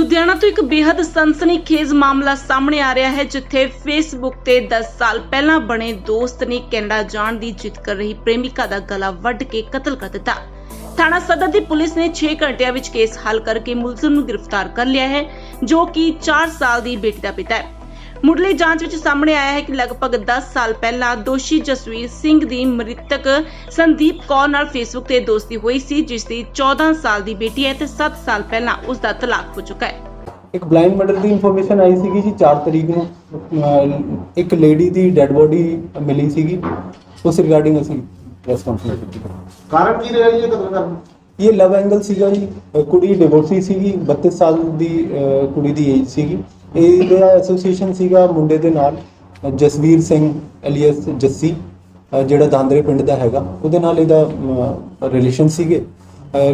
ਲੁਧਿਆਣਾ ਤੋਂ ਇੱਕ ਬੇहद ਸਨਸਨੀਖੇਜ਼ ਮਾਮਲਾ ਸਾਹਮਣੇ ਆ ਰਿਹਾ ਹੈ, ਜਿੱਥੇ ਫੇਸਬੁੱਕ ਤੇ 10 ਸਾਲ ਪਹਿਲਾਂ ਬਣੇ ਦੋਸਤ ਨੇ ਕੈਨੇਡਾ ਜਾਣ ਦੀ ਜਿੱਦ ਕਰ ਰਹੀ ਪ੍ਰੇਮਿਕਾ ਦਾ ਗਲਾ ਵੱਢ ਕੇ ਕਤਲ ਕਰ ਦਿੱਤਾ। ਥਾਣਾ ਸਦਰ ਦੀ ਪੁਲਿਸ ਨੇ 6 ਘੰਟਿਆਂ ਵਿੱਚ ਕੇਸ ਹੱਲ ਕਰਕੇ ਮੁਲਜ਼ਮ ਨੂੰ ਗ੍ਰਿਫਤਾਰ ਕਰ ਲਿਆ ਹੈ, ਜੋ ਕਿ 4 ਸਾਲ ਦੀ ਬੇਟੀ ਦਾ ਪਿਤਾ ਹੈ। ਮੁੱਢਲੀ ਜਾਂਚ ਵਿੱਚ ਸਾਹਮਣੇ ਆਇਆ ਹੈ ਕਿ ਲਗਭਗ 10 ਸਾਲ ਪਹਿਲਾਂ ਦੋਸ਼ੀ ਜਸਵੀਰ ਸਿੰਘ ਦੀ ਮ੍ਰਿਤਕ ਸੰਦੀਪ ਕੌਰ ਨਾਲ ਫੇਸਬੁੱਕ ਤੇ ਦੋਸਤੀ ਹੋਈ ਸੀ ਜਿਸ ਦੀ 14 ਸਾਲ ਦੀ ਬੇਟੀ ਹੈ ਤੇ 7 ਸਾਲ ਪਹਿਲਾਂ ਉਸ ਦਾ ਤਲਾਕ ਹੋ ਚੁੱਕਾ ਹੈ। ਇੱਕ ਬਲਾਈਂਡ ਮਰਡਰ ਦੀ ਇਨਫੋਰਮੇਸ਼ਨ ਆਈ ਸੀਗੀ ਜੀ 4 ਤਰੀਕ ਨੂੰ ਇੱਕ ਲੇਡੀ ਦੀ ਡੈੱਡ ਬੋਡੀ ਮਿਲੀ ਸੀਗੀ ਉਸ ਰਿਗਾਰਡਿੰਗ ਅਸੀਂ ਪ੍ਰੈਸ ਕਾਨਫਰੰਸ ਕੀਤੀ। ਕਾਰਨ ਕੀ ਰਿਹਾ ਜੀ ਇਹ ਕਤਲ ਕਰਨ? ਇਹ ਲਵ ਐਂਗਲ ਸੀਗਾ ਜੀ ਕੁੜੀ ਡਿਵੋਰਸੀ ਸੀਗੀ 32 ਸਾਲ ਦੀ ਕੁੜੀ ਦੀ ਏਜ ਸੀਗੀ। ਇਹਦਾ ਐਸੋਸੀਏਸ਼ਨ ਸੀਗਾ ਮੁੰਡੇ ਦੇ ਨਾਲ ਜਸਵੀਰ ਸਿੰਘ ਐਲੀਅਸ ਜੱਸੀ ਜਿਹੜਾ ਦਾਂਦਰੇ ਪਿੰਡ ਦਾ ਹੈਗਾ ਉਹਦੇ ਨਾਲ ਇਹਦਾ ਰਿਲੇਸ਼ਨ ਸੀਗੇ।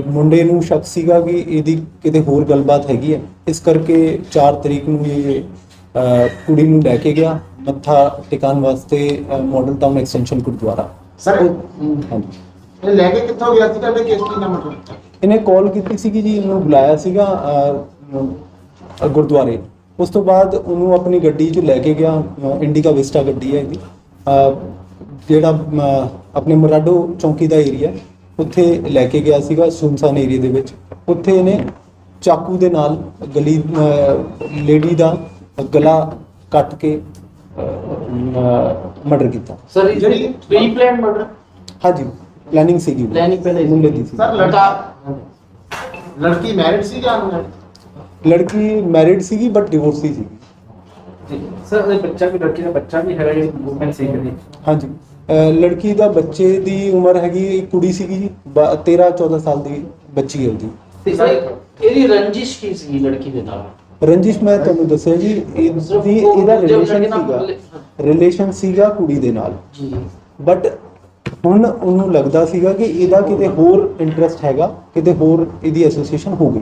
ਮੁੰਡੇ ਨੂੰ ਸ਼ੱਕ ਸੀਗਾ ਕਿ ਇਹਦੀ ਕਿਤੇ ਹੋਰ ਗੱਲਬਾਤ ਹੈਗੀ ਹੈ। ਇਸ ਕਰਕੇ 4 ਤਰੀਕ ਨੂੰ ਇਹ ਕੁੜੀ ਨੂੰ ਲੈ ਕੇ ਗਿਆ ਮੱਥਾ ਟਿਕਾਣ ਵਾਸਤੇ model town extension gurdwara. Sir ਹਾਂਜੀ। ਇਹ ਲੈ ਕੇ ਕਿੱਥੋਂ ਗਿਆ ਸੀ? ਤੁਹਾਡੇ ਕੇਸ ਕੀ ਮਤਲਬ? ਇਹਨੇ ਕਾਲ ਕੀਤੀ ਸੀਗੀ ਜੀ ਇਹਨੂੰ ਬੁਲਾਇਆ ਸੀਗਾ ਗੁਰਦੁਆਰੇ। ਉਸ ਤੋਂ ਬਾਅਦ ਉਹਨੂੰ ਆਪਣੀ ਗੱਡੀ 'ਚ ਲੈ ਕੇ ਗਿਆ ਇੰਡੀਕਾ ਵਿਸਟਾ ਗੱਡੀ ਹੈ ਇਹਦੀ। ਜਿਹੜਾ ਆਪਣੇ ਮਰਾਡੋ ਚੌਂਕੀ ਦਾ ਏਰੀਆ ਉੱਥੇ ਲੈ ਕੇ ਗਿਆ ਸੀਗਾ ਸੁਨਸਾਨ ਏਰੀਆ ਦੇ ਵਿੱਚ। ਉੱਥੇ ਇਹਨੇ ਚਾਕੂ ਦੇ ਨਾਲ ਗਲੀ ਲੇਡੀ ਦਾ ਗਲਾ ਕੱਟ ਕੇ ਮਰਡਰ ਕੀਤਾ। ਸਰ ਇਹ ਜਿਹੜੀ- ਪ੍ਰੀ ਪਲਾਨ ਮਰਡਰ ਹਾਂਜੀ ਪਲੈਨਿੰਗ ਸੀਗੀ। Planning ਪਹਿਲਾਂ। ਮੁੰਡੇ ਦੀ ਸੀ ਸਰ ਲੜਕਾ ਲੜਕੀ ਮੈਰਿਡ ਸੀ ਜਾਂ ਅਨਮੈਰਿਡ ਲੜਕੀ ਮੈਰਿਡ ਸੀਗੀ ਬਟ ਡਿਵੋਰਸੀ ਸੀਗੀ। ਸਰ ਇਹ ਬੱਚਾ ਵੀ ਲੜਕੀ ਦਾ ਬੱਚਾ ਵੀ ਹੈਗਾ ਇਹ ਮੂਵਮੈਂਟ ਸੀ ਹਾਂਜੀ। ਅਹ ਲੜਕੀ ਦਾ ਬੱਚੇ ਦੀ ਉਮਰ ਹੈਗੀ ਇੱਕ ਕੁੜੀ ਸੀਗੀ ਜੀ 13 14 ਸਾਲ ਦੀ ਬੱਚੀ ਹੈ ਉਹਦੀ। ਤੇ ਸਰ ਇਹਦੀ ਰੰਜਿਸ਼ ਕੀ ਸੀ ਲੜਕੀ ਦੇ ਨਾਲ? ਰੰਜਿਸ਼ ਮੈਂ ਤੁਹਾਨੂੰ ਦੱਸਿਆ ਜੀ ਇਹਦੀ ਇਹਦਾ ਰਿਲੇਸ਼ਨ ਸੀਗਾ। ਰਿਲੇਸ਼ਨ ਸੀਗਾ ਕੁੜੀ ਦੇ ਨਾਲ। ਜੀ। ਬਟ ਹੁਣ ਉਹਨੂੰ ਲੱਗਦਾ ਸੀਗਾ ਕਿ ਇਹਦਾ ਕਿਤੇ ਹੋਰ ਇੰਟਰਸਟ ਹੈਗਾ ਕਿਤੇ ਹੋਰ ਇਹਦੀ ਐਸੋਸੀਏਸ਼ਨ ਹੋ ਗਈ।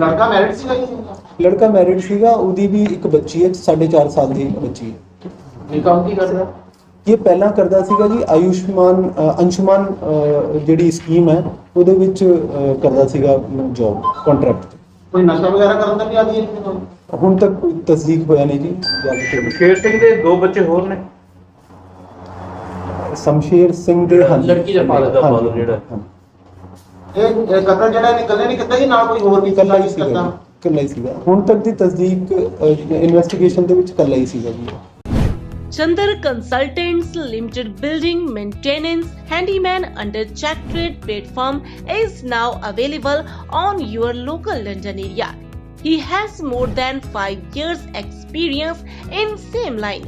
ਲੜਕਾ ਮੈਰਿਡ ਸੀ ਜੀ? ਲੜਕਾ ਮੈਰਿਡ ਸੀਗਾ ਉਹਦੀ ਵੀ ਇੱਕ ਬੱਚੀ ਹੈ 4.5 ਸਾਲ ਦੀ ਬੱਚੀ ਹੈ। ਇਹ ਕੰਮ ਕੀ ਕਰਦਾ? ਇਹ ਪਹਿਲਾਂ ਕਰਦਾ ਸੀਗਾ ਜੀ ਆਯੁਸ਼ਮਾਨ ਅੰਸ਼ੁਮਾਨ ਜਿਹੜੀ ਸਕੀਮ ਹੈ ਉਹਦੇ ਵਿੱਚ ਕਰਦਾ ਸੀਗਾ ਜੌਬ ਕੰਟਰੈਕਟ ਕੋਈ ਨਸ਼ਾ ਵਗੈਰਾ ਕਰਨ ਦਾ ਵੀ ਆਦੀ ਹੈ ਹੁਣ ਤੱਕ ਕੋਈ ਤਸਦੀਕ ਹੋਇਆ ਨਹੀਂ ਜੀ ਸ਼ੇਰ ਸਿੰਘ ਦੇ ਦੋ ਬੱਚੇ ਹੋਰ ਨੇ। ਸ਼ਮਸ਼ੇਰ ਸਿੰਘ ਦੇ ਹਾਂਜੀ। ਲੜਕੀ ਦਾ father ਦਾ father ਜਿਹੜਾ। ਹਾਂਜੀ। ਇਹ ਇਹ ਕਤਲ ਜਿਹੜਾ ਇਹਨੇ ਇਕੱਲੇ ਨਹੀਂ ਕੀਤਾ ਜੀ ਨਾਲ ਕੋਈ ਹੋਰ ਵੀ ਇਕੱਲਾ ਹੀ ਕੀਤਾ? ਸੀਗਾ ਜੀ, ਇਕੱਲਾ ਹੀ ਸੀਗਾ ਹੁਣ ਤੱਕ ਦੀ ਤਸਦੀਕ ਇਨਵੈਸਟੀਗੇਸ਼ਨ ਦੇ ਵਿੱਚ ਇਕੱਲਾ ਹੀ ਸੀਗਾ ਜੀ Chandar Consultants Limited building maintenance handyman under Check Trade platform is now available on your local London area. He has more than 5 years experience in same line.